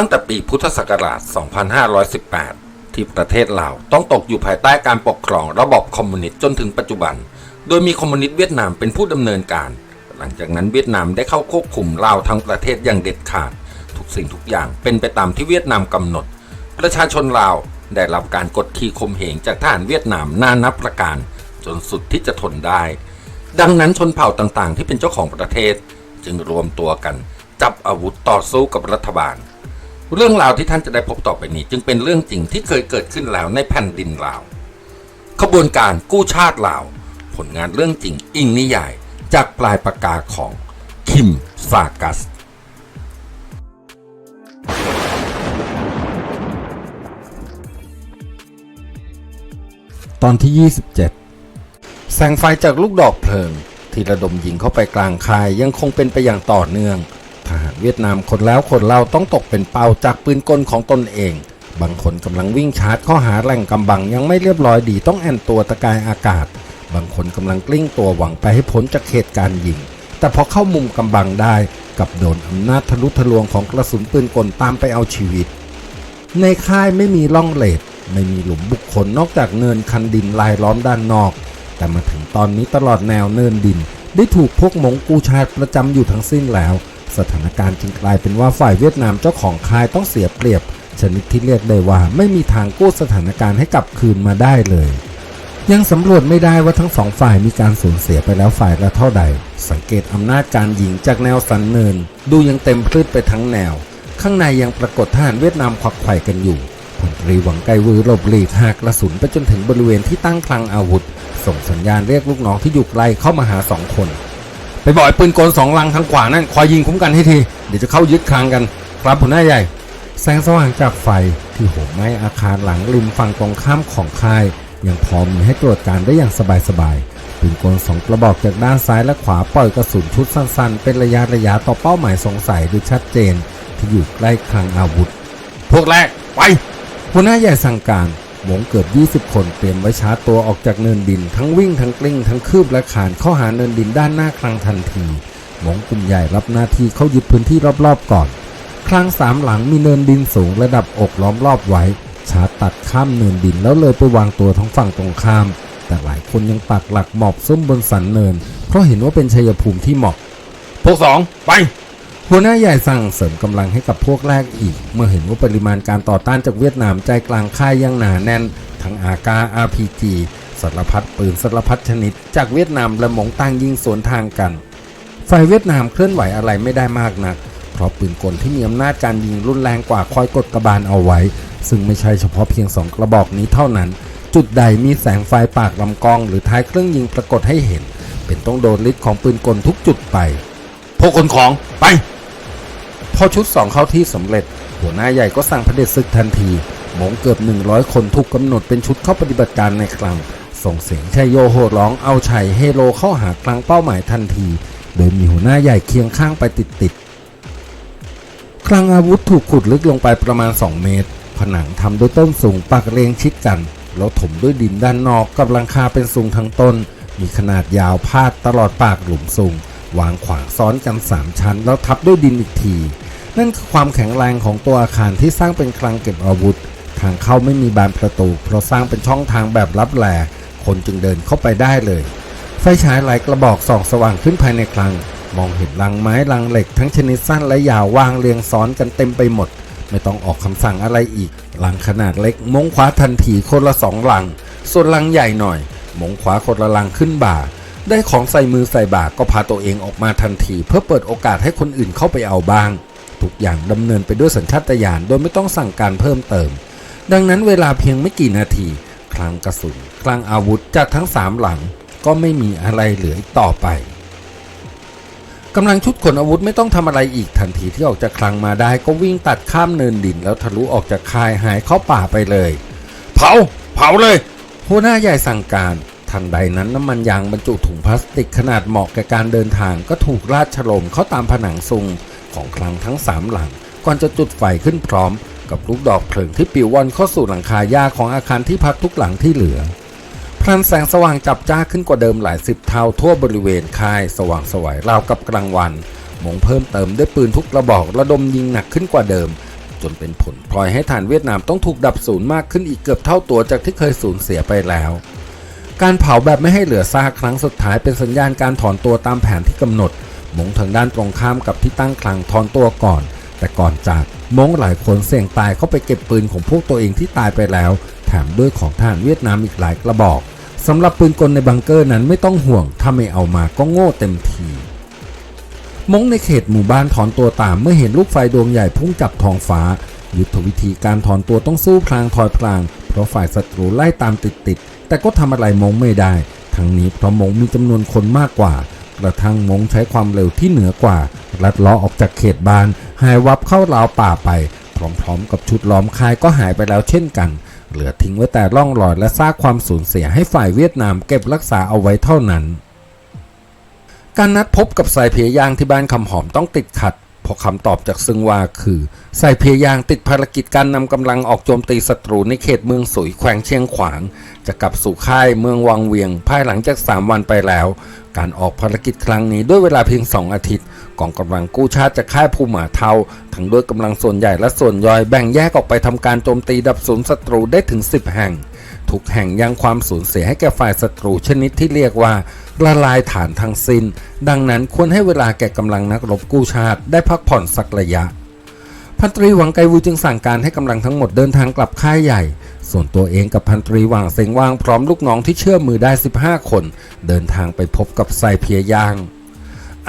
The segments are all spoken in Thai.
ตั้งแต่ปีพุทธศักราช 2518 ที่ประเทศลาวต้องตกอยู่ภายใต้การปกครองระบอบคอมมิวนิสต์จนถึงปัจจุบัน โดยมีคอมมิวนิสต์เวียดนามเป็นผู้ดำเนินการ หลังจากนั้นเวียดนามได้เข้าควบคุมลาวทั้งประเทศอย่างเด็ดขาด ทุกสิ่งทุกอย่างเป็นไปตามที่เวียดนามกำหนด ประชาชนลาวได้รับการกดขี่ข่มเหงจากทหารเวียดนามนานับประการ จนสุดที่จะทนได้ ดังนั้นชนเผ่าต่างๆ ที่เป็นเจ้าของประเทศ จึงรวมตัวกัน จับอาวุธต่อสู้กับรัฐบาล เรื่องราวที่ท่านจะได้พบต่อไปนี้ จึงเป็นเรื่องจริงที่เคยเกิดขึ้นแล้วในแผ่นดินลาว ขบวนการกู้ชาติลาว ผลงานเรื่องจริงอิงนิยาย จากปลายปากกาของคิมซากัส ตอนที่ 27 แสงไฟจากลูกดอกเพลิง ที่ระดมยิงเข้าไปกลางคายยังคงเป็นไปอย่างต่อเนื่อง เวียดนามคนแล้วคนเล่าต้องตกเป็นเป้าจากปืนกลของตนเอง บางคนกำลังวิ่งชาร์จข้าหาแหล่งกำบังยังไม่เรียบร้อยดีต้องแอนตัวตะกายอากาศ บางคนกำลังกลิ้งตัวหวังไปให้พ้นจากเหตุการณ์ยิง แต่พอเข้ามุมกำบังได้กับโดนอำนาจทะลุทะลวงของกระสุนปืนกลตามไปเอาชีวิต ในค่ายไม่มีร่องเลดไม่มีหลุมบุคคลนอกจากเนินคันดินลายล้อมด้านนอก แต่มาถึงตอนนี้ตลอดแนวเนินดิน ได้ถูกพวกมงกูชาติประจำอยู่ทั้งสิ้นแล้ว สถานการณ์จึงกลายเป็นว่าฝ่ายเวียดนามเจ้าของค่ายต้องเสียเปรียบ ชนิดที่เรียกได้ว่าไม่มีทางกู้สถานการณ์ให้กลับคืนมาได้เลย ยังสำรวจไม่ได้ว่าทั้งสองฝ่ายมีการสูญเสียไปแล้วฝ่ายละเท่าใด สังเกตอำนาจการยิงจากแนวสันเนิน ดูยังเต็มพืชไปทั้งแนว ข้างในยังปรากฏทหารเวียดนามควักไข่กันอยู่พลตรีหวังไกวือหลบหลีกหากกระสุนไปจนถึงบริเวณที่ตั้งคลังอาวุธ ส่งสัญญาณเรียกลูกน้องที่อยู่ไกลเข้ามาหาสองคน ไปบอกไอ้ปืนกลสองลังทางขวานั่นคอยยิงคุ้มกันให้ที เดี๋ยวจะเข้ายึดคลังกัน ครับหัวหน้าใหญ่ แสงสว่างจากไฟที่โหมไหม้อาคารหลังริมฝั่งตรงข้ามของค่าย ยังพอมีให้ตรวจการได้อย่างสบายๆปืนกลสองกระบอกจากด้านซ้ายและขวาปล่อยกระสุนชุดสั้นๆ เป็นระยะระยะต่อเป้าหมายสงสัยดยชัดเจน ที่อยู่ใกล้คลังอาวุธ พวกแรกไปหัวหน้าใหญ่สั่งการ หมงเกือบ 20 คนเตรียมไว้ชาร์จตัวออกจากเนินดิน ทั้งวิ่งทั้งกลิ้งทั้งคืบและขานเข้าหาเนินดินด้านหน้าคลังทันที หมงกลุ่มใหญ่รับหน้าที่เข้ายึดพื้นที่รอบๆก่อนคลังสามหลังมีเนินดินสูงระดับอกล้อมรอบไว้ ชาร์จตัดข้ามเนินดินแล้วเลยไปวางตัวทั้งฝั่งตรงข้าม แต่หลายคนยังปักหลักหมอบซุ่มบนสันเนิน เพราะเห็นว่าเป็นชัยภูมิที่เหมาะพวกสองไป หัวหน้าใหญ่สั่งเสริมกำลังให้กับพวกแรกอีก เมื่อเห็นว่าปริมาณการต่อต้านจากเวียดนามใจกลางค่ายยังหนาแน่น ทั้งอากา RPG สารพัดปืนสารพัดชนิด จากเวียดนามและมงตั้งยิงสวนทางกัน ฝ่ายเวียดนามเคลื่อนไหวอะไรไม่ได้มากนัก เพราะปืนกลที่มีอำนาจการยิงรุนแรงกว่าคอยกดกระบาลเอาไว้ ซึ่งไม่ใช่เฉพาะเพียงสองกระบอกนี้เท่านั้น จุดใดมีแสงไฟปากลำกอง หรือท้ายเครื่องยิงปรากฏให้เห็น เป็นต้องโดนฤทธิ์ของปืนกลทุกจุดไป พวกคนของไป พอชุดสองเข้าที่สำเร็จ หัวหน้าใหญ่ก็สั่งพระเด็จศึกทันทีหมงเกือบ 100 คนถูกกำหนดเป็นชุดเข้าปฏิบัติการในคลัง ส่งเสียงชัยโยโห่ร้องเอาชัยเฮโลเข้าหาคลังเป้าหมายทันที โดยมีหัวหน้าใหญ่เคียงข้างไปติดๆคลังอาวุธถูกขุดลึกลงไปประมาณ 2 เมตร ผนังทำด้วยต้นสูงปักเรียงชิดกัน แล้วถมด้วยดินด้านนอกกับหลังคาเป็นสูงทั้งต้น มีขนาดยาวพาดตลอดปากหลุมสูงวางขวางซ้อนกัน 3 ชั้น แล้วทับด้วยดินอีกที นั่นคือความแข็งแรงของตัวอาคารที่สร้างเป็นคลังเก็บอาวุธ ทางเข้าไม่มีบานประตู เพราะสร้างเป็นช่องทางแบบลับแหลคนจึงเดินเข้าไปได้เลย ไฟฉายหลายกระบอกส่องสว่างขึ้นภายในคลัง มองเห็นลังไม้ลังเหล็กทั้งชนิดสั้นและยาววางเรียงซ้อนกันเต็มไปหมด ไม่ต้องออกคำสั่งอะไรอีกลังขนาดเล็กมงขวาทันทีคนละสองลัง ส่วนลังใหญ่หน่อย มงขวาคนละลังขึ้นบ่าได้ของใส่มือใส่บ่าก็พาตัวเองออกมาทันที เพื่อเปิดโอกาสให้คนอื่นเข้าไปเอาบ้าง ทุกอย่างดำเนินไปด้วยสัญชาตญาณโดยไม่ต้องสั่งการเพิ่มเติม ดังนั้นเวลาเพียงไม่กี่นาที คลังกระสุน คลังอาวุธจากทั้งสามหลัง ก็ไม่มีอะไรเหลืออีกต่อไปกำลังชุดขนอาวุธไม่ต้องทำอะไรอีกทันทีที่ออกจากคลังมาได้ก็วิ่งตัดข้ามเนินดิน แล้วทะลุออกจากคายหายเข้าป่าไปเลย เผา เผาเลยหัวหน้าใหญ่สั่งการทันใดนั้นน้ำมันยางบรรจุถุงพลาสติกขนาดเหมาะแก่การเดินทางก็ถูกราดฉลมเข้าตามผนังซุง องคลังทั้งสามหลัง ก่อนจะจุดไฟขึ้นพร้อม กับลูกดอกเพลิงที่ปิวว่อนเข้าสู่หลังคาหญ้าของอาคารที่พักทุกหลังที่เหลือพลันแสงสว่างจับจ้าขึ้นกว่าเดิมหลายสิบเท่าทั่วบริเวณค่ายสว่างสวยราวกับกลางวันหมงเพิ่มเติมด้วยปืนทุกกระบอกระดมยิงหนักขึ้นกว่าเดิม จนเป็นผลพลอยให้ฐานเวียดนามต้องถูกดับศูนย์มากขึ้นอีกเกือบเท่าตัวจากที่เคยสูญเสียไปแล้ว การเผาแบบไม่ให้เหลือซากครั้งสุดท้ายเป็นสัญญาณการถอนตัวตามแผนที่กำหนด มงทางด้านตรงข้ามกับที่ตั้งคลังถอนตัวก่อน แต่ก่อนจากมงหลายคนเสี่ยงตายเข้าไปเก็บปืนของพวกตัวเองที่ตายไปแล้ว แถมด้วยของทหารเวียดนามอีกหลายกระบอกสำหรับปืนกลในบังเกอร์นั้นไม่ต้องห่วง ถ้าไม่เอามาก็โง่เต็มทีมงในเขตหมู่บ้านถอนตัวตามเมื่อเห็นลูกไฟดวงใหญ่พุ่งจับท้องฟ้า ยุทธวิธีการถอนตัวต้องสู้พลางถอยพลาง เพราะฝ่ายศัตรูไล่ตามติดๆแต่ก็ทำอะไรมงไม่ได้ ทั้งนี้เพราะมงมีจำนวนคนมากกว่า กระทั่งมงใช้ความเร็วที่เหนือกว่า ลัดล้อออกจากเขตบ้าน หายวับเข้าราวป่าไป พร้อมๆ กับชุดล้อมคายก็หายไปแล้วเช่นกัน เหลือทิ้งไว้แต่ร่องรอยและซากความสูญเสียให้ฝ่ายเวียดนามเก็บรักษาเอาไว้เท่านั้น การนัดพบกับสายเพยยางที่บ้านคำหอมต้องติดขัด พราะคำตอบจากซึงวาคือสายเพียยางติดภารกิจการนำกำลังออกโจมตีศัตรูในเขตเมืองสุยแขวงเชียงขวาง จะกลับสู่ค่ายเมืองวังเวียง ภายหลังจาก 3 วันไปแล้ว การออกภารกิจครั้งนี้ด้วยเวลาเพียง 2 อาทิตย์กองกำลังกู้ชาติจากค่ายภูหมาเทาทั้งด้วยกำลังส่วนใหญ่และส่วนย่อยแบ่งแยกออกไปทำการโจมตีดับศูนย์ศัตรูได้ถึง 10 แห่ง ทุกแห่งยังความสูญเสียให้แก่ฝ่ายศัตรูชนิดที่เรียกว่าละลายฐานทั้งสิน้น ดังนั้นควรให้เวลาแก่กำลังนักรบกู้ชาติได้พักผ่อนสักระยะ พันตรีหวังไกวูจึงสั่งการให้กำลังทั้งหมดเดินทางกลับค่ายใหญ่ ส่วนตัวเองกับพันตรีหว่างเซงว่างพร้อมลูกน้องที่เชื่อมือได้ 15 คน เดินทางไปพบกับไซเพียย่าง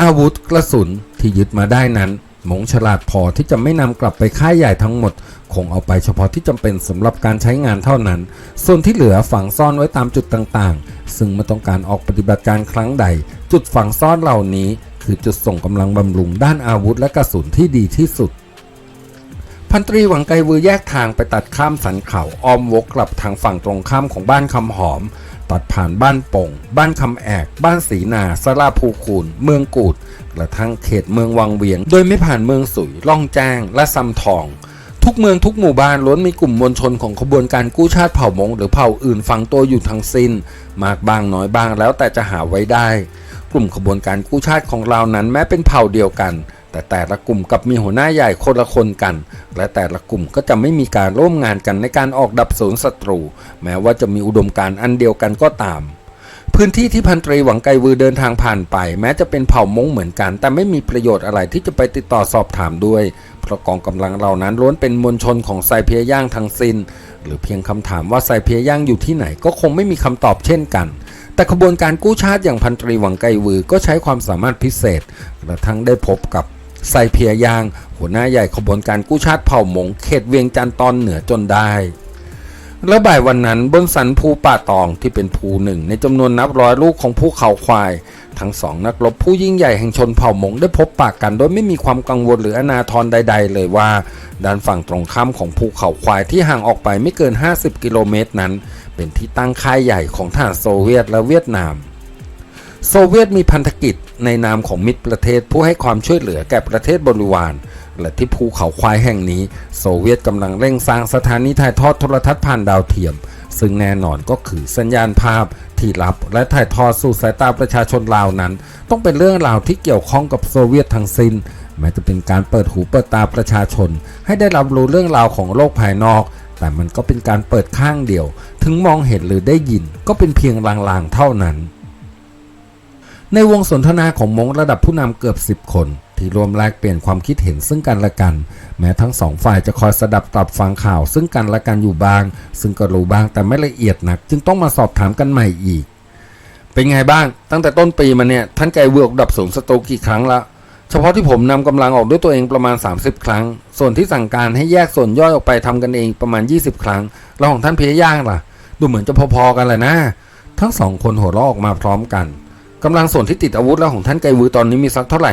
อาวุธกระสุนที่ยึดมาได้นั้น มงฉลาดพอที่จะไม่นำกลับไปค่ายใหญ่ทั้งหมด คงเอาไปเฉพาะที่จำเป็นสำหรับการใช้งานเท่านั้น ส่วนที่เหลือฝังซ่อนไว้ตามจุดต่างๆ ซึ่งเมื่อต้องการออกปฏิบัติการครั้งใด จุดฝังซ่อนเหล่านี้ คือจุดส่งกำลังบำรุงด้านอาวุธและกระสุนที่ดีที่สุดพันตรีหวังไกวือแยกทางไปตัดข้ามสันเขาอ้อมวกกลับทางฝั่งตรงข้ามของบ้านคำหอม ตัดผ่านบ้านโป่งบ้านคำแอก บ้านสีนาสลาภูคูนเมืองกูด กระทั่งเขตเมืองวังเวียง โดยไม่ผ่านเมืองสุยล่องแจ้ง และซำทอง ทุกเมืองทุกหมู่บ้านล้วนมีกลุ่มมวลชนของขบวนการกู้ชาติเผ่ามงหรือเผ่าอื่นฝังตัวอยู่ทั้งสิ้น มากบางน้อยบางแล้วแต่จะหาไว้ได้ กลุ่มขบวนการกู้ชาติของเรานั้นแม้เป็นเผ่าเดียวกัน แต่แต่ละกลุ่มกับมีหัวหน้าใหญ่คนละคนกัน และแต่ละกลุ่มก็จะไม่มีการร่วมงานกันในการออกดับศูนศัตรู แม้ว่าจะมีอุดมการณ์อันเดียวกันก็ตาม พื้นที่ที่พันตรีหวังไกวือเดินทางผ่านไป แม้จะเป็นเผ่ามงเหมือนกัน แต่ไม่มีประโยชน์อะไรที่จะไปติดต่อสอบถามด้วย เพราะกองกำลังเหล่านั้นล้วนเป็นมวลชนของไซเพียย่างทั้งสิ้น หรือเพียงคำถามว่าไซเพียย่างอยู่ที่ไหนก็คงไม่มีคำตอบเช่นกันแต่ขบวนการกู้ชาติอย่างพันตรีหวังไกวือก็ใช้ความสามารถพิเศษกระทั่งได้พบกับ ไซเพียยาง หัวหน้าใหญ่ขบวนการกู้ชาติเผ่ามงเขตเวียงจันทร์ตอนเหนือจนได้และบ่ายวันนั้นบนสันภูป่าตองที่เป็นภูหนึ่งในจำนวนนับร้อยลูกของภูเขาควาย ทั้งสองนักรบผู้ยิ่งใหญ่แห่งชนเผ่ามงได้พบปากกันโดยไม่มีความกังวลหรืออนาทรใด ๆ เลยว่า ด้านฝั่งตรงข้ามของภูเขาควายที่ห่างออกไปไม่เกิน 50 กิโลเมตรนั้น เป็นที่ตั้งค่ายใหญ่ของทหารโซเวียตและเวียดนาม โซเวียตมีพันธกิจ ในนามของมิตรประเทศผู้ให้ความช่วยเหลือแก่ประเทศบริวารและที่ภูเขาควายแห่งนี้ โซเวียตกำลังเร่งสร้างสถานีถ่ายทอดโทรทัศน์ผ่านดาวเทียม ซึ่งแน่นอนก็คือสัญญาณภาพที่รับและถ่ายทอดสู่สายตาประชาชนลาวนั้น ต้องเป็นเรื่องราวที่เกี่ยวข้องกับโซเวียตทั้งสิ้น แม้จะเป็นการเปิดหูเปิดตาประชาชน ให้ได้รับรู้เรื่องราวของโลกภายนอก แต่มันก็เป็นการเปิดข้างเดียว ถึงมองเห็นหรือได้ยินก็เป็นเพียงลางๆเท่านั้น ในวงสนทนาของมงระดับผู้นำเกือบ 10 คน ที่รวมแลกเปลี่ยนความคิดเห็นซึ่งกันและกัน แม้ทั้งสองฝ่ายจะคอยสดับตับฟังข่าวซึ่งกันและกันอยู่บาง ซึ่งก็รู้บ้างแต่ไม่ละเอียดนัก จึงต้องมาสอบถามกันใหม่อีก เป็นไงบ้าง ตั้งแต่ต้นปีมาเนี่ยท่านไกเวือกดับสูงศัตรูกี่ครั้งละเฉพาะที่ผมนำกำลังออกด้วยตัวเองประมาณ 30 ครั้ง ส่วนที่สั่งการให้แยกส่วนย่อยออกไปทำกันเองประมาณ 20 ครั้งแล้วของท่านเพียย่างล่ะ ดูเหมือนจะพอๆกันแหละนะ ทั้งสองคนหัวเราะออกมาพร้อมกัน กำลังส่วนที่ติดอาวุธแล้วของท่านไกวือตอนนี้มีสักเท่าไหร่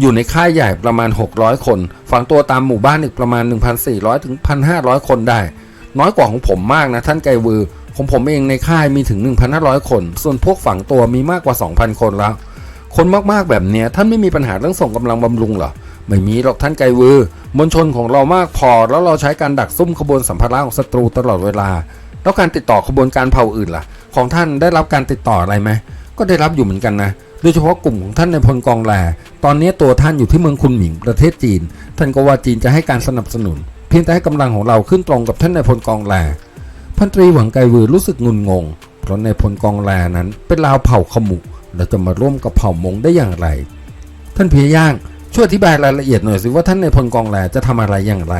อยู่ในค่ายใหญ่ประมาณ 600 คน ฝังตัวตามหมู่บ้านอีกประมาณ 1,400 ถึง 1,500 คนได้ น้อยกว่าของผมมากนะท่านไกวือของผมเองในค่ายมีถึง 1,500 คน ส่วนพวกฝังตัวมีมากกว่า 2,000 คนแล้ว คนมากๆแบบเนี้ยท่านไม่มีปัญหาเรื่องส่งกำลังบำรุงเหรอ ไม่มีหรอกท่านไกวือมวลชนของเรามากพอ แล้วเราใช้การดักซุ่มขบวนสัมภาระของศัตรูตลอดเวลา แล้วการติดต่อขบวนการเผ่าอื่นล่ะ ของท่านได้รับการติดต่ออะไรไหม ก็ได้รับอยู่เหมือนกันนะ โดยเฉพาะกลุ่มของท่านในพลกองแลตอนนี้ตัวท่านอยู่ที่เมืองคุนหมิงประเทศจีน ท่านก็ว่าจีนจะให้การสนับสนุน เพียงแต่ให้กำลังของเราขึ้นตรงกับท่านในพลกองแลพันตรีหวังไกวือรู้สึกงุนงง เพราะในพลกองแลนั้นเป็นลาวเผ่าขมุและจะมาร่วมกับเผ่ามงได้อย่างไร ท่านเพียย่างช่วยอธิบายรายละเอียดหน่อยสิว่าท่านในพลกองแลจะทำอะไรอย่างไร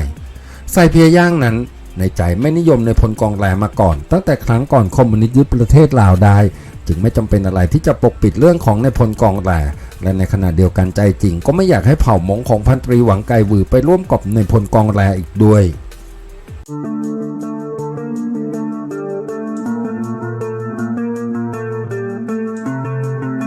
ใส่เพียย่างนั้น ในใจไม่นิยมในพลกองแลมาก่อน ตั้งแต่ครั้งก่อนคอมมิวนิสต์ยึดประเทศลาวได้ จึงไม่จำเป็นอะไรที่จะปกปิดเรื่องของในพลกองแลและในขณะเดียวกันใจจริง ก็ไม่อยากให้เผ่ามงของพันตรีหวังไกวือไปร่วมกับในพลกองแลอีกด้วย Thank